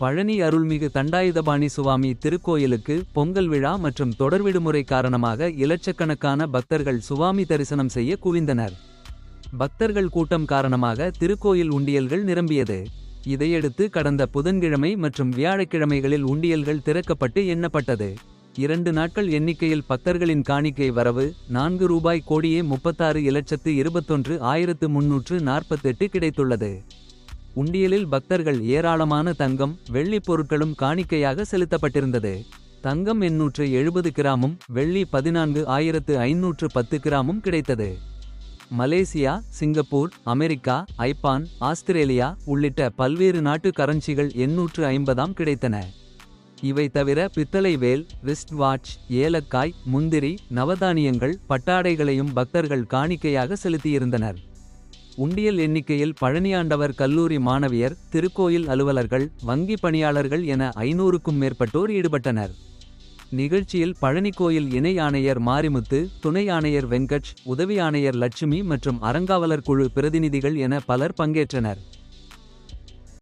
பழனி அருள்மிகு தண்டாயுதபாணி சுவாமி திருக்கோயிலுக்கு பொங்கல் விழா மற்றும் தொடர் விடுமுறை காரணமாக இலட்சக்கணக்கான பக்தர்கள் சுவாமி தரிசனம் செய்ய குவிந்தனர். பக்தர்கள் கூட்டம் காரணமாக திருக்கோயில் உண்டியல்கள் நிரம்பியது. இதையடுத்து கடந்த புதன்கிழமை மற்றும் வியாழக்கிழமைகளில் உண்டியல்கள் திறக்கப்பட்டு எண்ணப்பட்டது. இரண்டு நாட்கள் எண்ணிக்கையில் பக்தர்களின் காணிக்கை வரவு நான்கு ரூபாய் கோடியே முப்பத்தாறு இலட்சத்து இருபத்தொன்று ஆயிரத்து முன்னூற்று நாற்பத்தெட்டு கிடைத்துள்ளது. உண்டியலில் பக்தர்கள் ஏராளமான தங்கம் வெள்ளிப் பொருட்களும் காணிக்கையாக செலுத்தப்பட்டிருந்தது. தங்கம் எண்ணூற்று எழுபது கிராமும் வெள்ளி பதினான்கு ஆயிரத்து ஐநூற்று பத்து கிராமும் கிடைத்தது. Malaysia Singapore America Japan Australia உள்ளிட்ட பல்வேறு நாட்டு கரன்சிகள் எண்ணூற்று ஐம்பதாம் கிடைத்தன. இவை தவிர பித்தளை வேல் ரிஸ்ட் வாட்ச் ஏலக்காய் முந்திரி நவதானியங்கள் பட்டாடைகளையும் பக்தர்கள் காணிக்கையாக செலுத்தியிருந்தனர். உண்டியல் எண்ணிக்கையில் பழனியாண்டவர் கல்லூரி மாணவியர் திருக்கோயில் அலுவலர்கள் வங்கி பணியாளர்கள் என ஐநூறுக்கும் மேற்பட்டோர் ஈடுபட்டனர். நிகழ்ச்சியில் பழனி கோயில் இணை ஆணையர் மாரிமுத்து துணை ஆணையர் வெங்கட் உதவி ஆணையர் லட்சுமி மற்றும் அறங்காவலர் குழு பிரதிநிதிகள் என பலர் பங்கேற்றனர்.